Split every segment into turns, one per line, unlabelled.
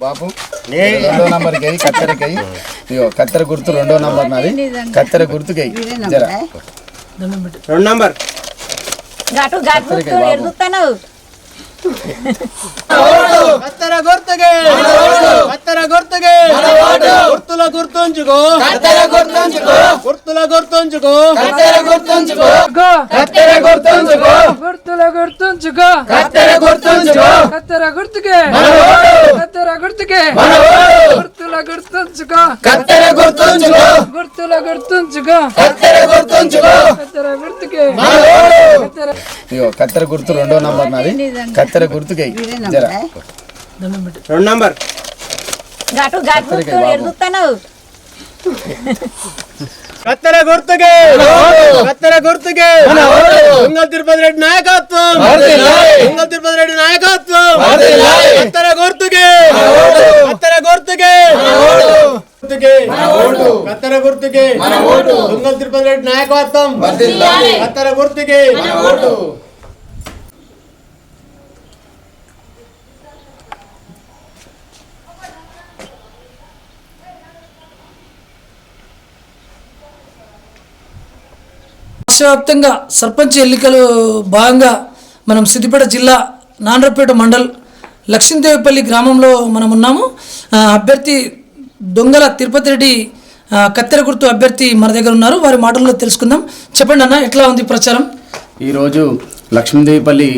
బాబు. రెండో నంబర్కి అయ్యి కత్తెరకి అయ్యి. ఇగో కత్తెర గుర్తు రెండో నంబర్ నాది. కత్తెర గుర్తుకి అయ్యి. జర.
రెండు నంబర్.
గటు గటు ఎడుగుతాను
కత్తెర గుర్తుకే. కత్తెర గుర్తుకే. గుర్తుల గుర్తుంచుకో. కత్తెర గుర్తుంచుకో. గుర్తుల గుర్తుంచుకో. కత్తెర గుర్తుంచుకో. కత్తెర గుర్తుంచుకో.
గుర్తుల గుర్తుంచుకో.
కత్తెర గుర్తుంచుకో.
కత్తెర గుర్తుకే. కత్తెర గుర్తుకే. గుర్తుల గుర్తుంచుకో.
కత్తెర గుర్తుంచుకో.
గుర్తుల గుర్తుంచుకో.
కత్తెర గుర్తుంచుకో.
కత్తెర గుర్తుకే. కత్తెర
ఇగో కత్తెర గుర్తు రెండో నంబర్ నాది. కత్తెర గుర్తుకి. జర.
రెండు నంబర్.
గటు గటు ఎడుగుతాను
కత్తెర గుర్తుకే. కత్తెర గుర్తుకే. తిరుపతి రెడ్డి నాయకత్వం దొంగల తిరుపతి రెడ్డి నాయకత్వం కత్తెర గుర్తుకే కత్తెర గుర్తుకే గుర్తుకే కత్తెర గుర్తుకే. దొంగల తిరుపతి రెడ్డి నాయకత్వం. కత్తెర గుర్తుకే.
రాష్ట్ర వ్యాప్తంగా సర్పంచ్ ఎన్నికలు భాగంగా మనం సిద్దిపేట జిల్లా నాండ్రపేట మండల్ లక్ష్మీదేవిపల్లి గ్రామంలో మనం ఉన్నాము. అభ్యర్థి దొంగల తిరుపతి రెడ్డి కత్తెర గుర్తు అభ్యర్థి మన దగ్గర ఉన్నారు. వారి మాటల్లో తెలుసుకుందాం. చెప్పండి అన్న ఎట్లా ఉంది ప్రచారం?
ఈరోజు లక్ష్మీదేవిపల్లి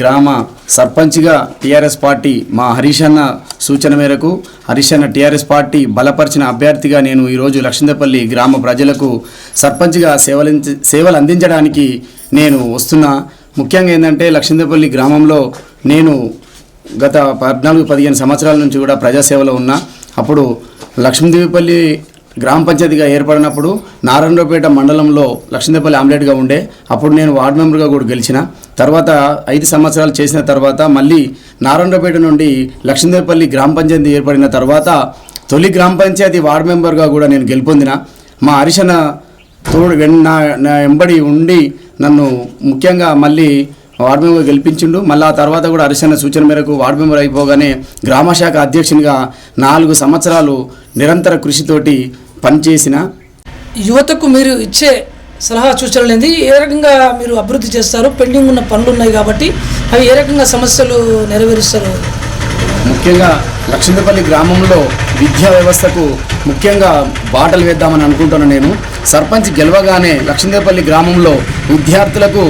గ్రామ సర్పంచ్గా టీఆర్ఎస్ పార్టీ మా హరీష్ అన్న సూచన మేరకు హరీష్ అన్న టీఆర్ఎస్ పార్టీ బలపరిచిన అభ్యర్థిగా నేను ఈరోజు లక్ష్మీదేవిపల్లి గ్రామ ప్రజలకు సర్పంచ్గా సేవలు సేవలు అందించడానికి నేను వస్తున్నా. ముఖ్యంగా ఏంటంటే లక్ష్మీదేవిపల్లి గ్రామంలో నేను గత పద్నాలుగు పదిహేను సంవత్సరాల నుంచి కూడా ప్రజాసేవలో ఉన్నా. అప్పుడు లక్ష్మీదేవిపల్లి గ్రామ పంచాయతీగా ఏర్పడినప్పుడు నారాయణరావుపేట మండలంలో లక్ష్మీదేపల్లి ఆమ్లెట్గా ఉండే అప్పుడు నేను వార్డు మెంబర్గా కూడా గెలిచిన. తర్వాత ఐదు సంవత్సరాలు చేసిన తర్వాత మళ్ళీ నారాయణరావుపేట నుండి లక్ష్మీదేపల్లి గ్రామ పంచాయతీ ఏర్పడిన తర్వాత తొలి గ్రామ పంచాయతీ వార్డు మెంబర్గా కూడా నేను గెలుపొందిన. మా హరిశన తోడు నా నా ఎంబడి ఉండి నన్ను ముఖ్యంగా మళ్ళీ వార్డు మెంబర్ గెలిపించిండు. మళ్ళీ ఆ తర్వాత కూడా హరిశన్న సూచన మేరకు వార్డు మెంబర్ అయిపోగానే గ్రామశాఖ అధ్యక్షునిగా నాలుగు సంవత్సరాలు నిరంతర కృషితోటి పనిచేసిన
యువతకు మీరు ఇచ్చే సలహా సూచనలు ఏంది? ఏ రకంగా మీరు అభివృద్ధి చేస్తారు? పెండింగ్ ఉన్న పనులు ఉన్నాయి కాబట్టి అవి ఏ రకంగా సమస్యలు నెరవేరుస్తారు?
ముఖ్యంగా లక్ష్మీపల్లి గ్రామంలో విద్యా వ్యవస్థకు ముఖ్యంగా బాటలు వేద్దామని అనుకుంటున్నాను నేను. సర్పంచ్ గెలవగానే లక్ష్మీపల్లి గ్రామంలో విద్యార్థులకు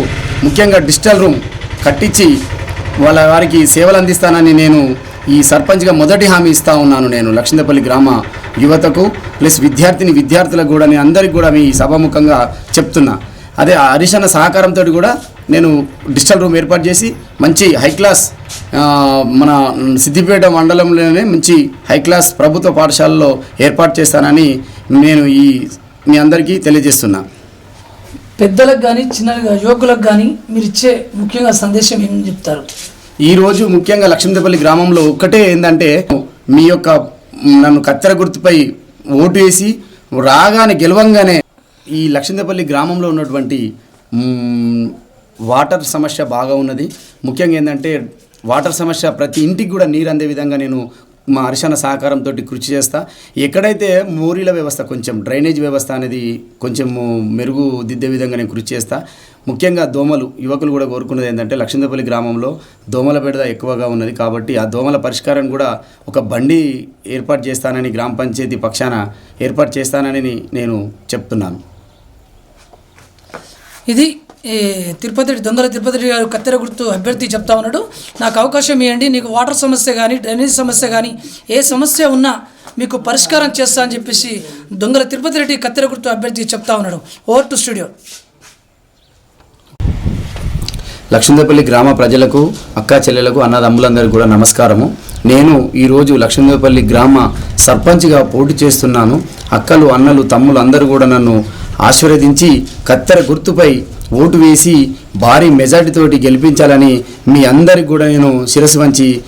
ముఖ్యంగా డిజిటల్ రూమ్ కట్టించి వాళ్ళ వారికి సేవలు అందిస్తానని నేను ఈ సర్పంచ్గా మొదటి హామీ ఇస్తా ఉన్నాను నేను లక్ష్మీపల్లి గ్రామ యువతకు ప్లస్ విద్యార్థిని విద్యార్థులకు కూడా నేను అందరికి కూడా మీ సభాముఖంగా చెప్తున్నా. అదే ఆ హరీష్ సహకారంతో కూడా నేను డిజిటల్ రూమ్ ఏర్పాటు చేసి మంచి హై క్లాస్ మన సిద్దిపేట మండలంలోనే మంచి హై క్లాస్ ప్రభుత్వ పాఠశాలలో ఏర్పాటు చేస్తానని నేను ఈ మీ అందరికీ తెలియజేస్తున్నా.
పెద్దలకు కానీ చిన్న యువకులకు కానీ మీరు ఇచ్చే ముఖ్యంగా సందేశం ఏం చెప్తారు?
ఈరోజు ముఖ్యంగా లక్ష్మీదేపల్లి గ్రామంలో ఒక్కటే ఏంటంటే మీ యొక్క నన్ను కత్తెర గుర్తుపై ఓటు వేసి రాగానే గెలవంగానే ఈ లక్ష్మీదేపల్లి గ్రామంలో ఉన్నటువంటి వాటర్ సమస్య బాగా ఉన్నది. ముఖ్యంగా ఏంటంటే వాటర్ సమస్య ప్రతి ఇంటికి కూడా నీరు అందే విధంగా నేను మా హర్షణ సహకారంతో కృషి చేస్తా. ఎక్కడైతే మోరీల వ్యవస్థ కొంచెం డ్రైనేజ్ వ్యవస్థ అనేది కొంచెం మెరుగు దిద్దే విధంగా నేను కృషి చేస్తా. ముఖ్యంగా దోమలు యువకులు కూడా కోరుకున్నది ఏంటంటే లక్ష్మీదపల్లి గ్రామంలో దోమల బెడద ఎక్కువగా ఉన్నది కాబట్టి ఆ దోమల పరిష్కారం కూడా ఒక బండి ఏర్పాటు చేస్తానని గ్రామ పంచాయతీ పక్షాన ఏర్పాటు చేస్తానని నేను చెప్తున్నాను.
ఇది ఈ తిరుపతి దొంగల తిరుపతి గారు కత్తెర గుర్తు అభ్యర్థి చెప్తా ఉన్నాడు. నాకు అవకాశం ఇవ్వండి నీకు వాటర్ సమస్య కానీ డ్రైనేజ్ సమస్య కానీ ఏ సమస్య ఉన్నా మీకు పరిష్కారం చేస్తా అని చెప్పేసి దొంగల తిరుపతి రెడ్డి కత్తెర గుర్తు అభ్యర్థి చెప్తా ఉన్నాడు. ఓవర్ టు స్టూడియో
లక్ష్మీదేపల్లి గ్రామ ప్రజలకు అక్కా చెల్లెలకు అన్నదమ్ములందరికీ కూడా నమస్కారము. నేను ఈరోజు లక్ష్మీదేపల్లి గ్రామ సర్పంచ్గా పోటీ చేస్తున్నాను. అక్కలు అన్నలు తమ్ములు అందరూ కూడా నన్ను ఆశీర్వదించి కత్తెర గుర్తుపై ఓటు వేసి భారీ మెజార్టీతోటి గెలిపించాలని మీ అందరికి కూడా నేను శిరస్సు వంచి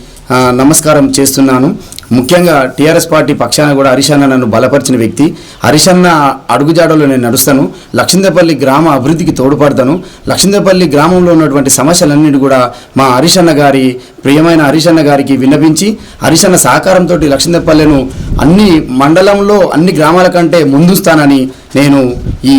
నమస్కారం చేస్తున్నాను. ముఖ్యంగా టీఆర్ఎస్ పార్టీ పక్షాన కూడా హరిశన్న నన్ను బలపరిచిన వ్యక్తి. హరిశన్న అడుగుజాడలో నేను నడుస్తాను. లక్షిందపల్లి గ్రామ అభివృద్ధికి తోడ్పడతాను. లక్షిందపల్లి గ్రామంలో ఉన్నటువంటి సమస్యలన్నిటి కూడా మా హరిశన్న గారి ప్రియమైన హరిశన్న గారికి విన్నపించి హరిశన్న సహకారంతో లక్షిందపల్లెను అన్ని మండలంలో అన్ని గ్రామాల కంటే ముందుస్తానని నేను ఈ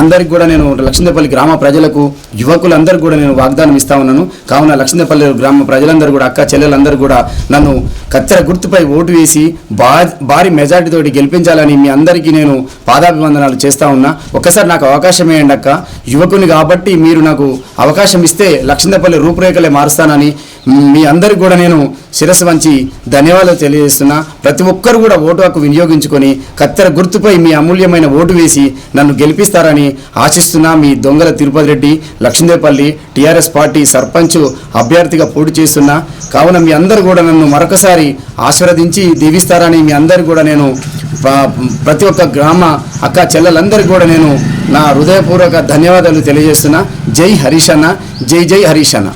అందరికి కూడా నేను లక్ష్మీదేపల్లి గ్రామ ప్రజలకు యువకులందరికీ కూడా నేను వాగ్దానం ఇస్తా ఉన్నాను. కావున లక్ష్మీదేపల్లి గ్రామ ప్రజలందరూ కూడా అక్క చెల్లెలందరూ కూడా నన్ను కత్తెర గుర్తుపై ఓటు వేసి బా భారీ మెజార్టీతోటి గెలిపించాలని మీ అందరికీ నేను పాదాభివందనాలు చేస్తా ఉన్నా. ఒక్కసారి నాకు అవకాశం ఇవ్వండి అక్క. యువకుని కాబట్టి మీరు నాకు అవకాశం ఇస్తే లక్ష్మీదేపల్లి రూపురేఖలే మారుస్తానని మీ అందరికి కూడా నేను శిరస్సు వంచి ధన్యవాదాలు తెలియజేస్తున్నా. ప్రతి ఒక్కరు కూడా ఓటు హక్కు వినియోగించుకొని కత్తెర గుర్తుపై మీ అమూల్యమైన ఓటు వేసి నన్ను గెలిపిస్తారని ఆశిస్తున్నా మీ దొంగల తిరుపతి రెడ్డి లక్ష్మీదేపల్లి టీఆర్ఎస్ పార్టీ సర్పంచ్ అభ్యర్థిగా పోటీ చేస్తున్నా. కావున మీ అందరు కూడా నన్ను మరొకసారి ఆశీర్వదించి దీవిస్తారని మీ అందరు కూడా నేను ప్రతి ఒక్క గ్రామ అక్క చెల్లెలందరికీ కూడా నేను నా హృదయపూర్వక ధన్యవాదాలు తెలియజేస్తున్నా. జై హరీష్ అన్న జై జై హరీష్ అన్న.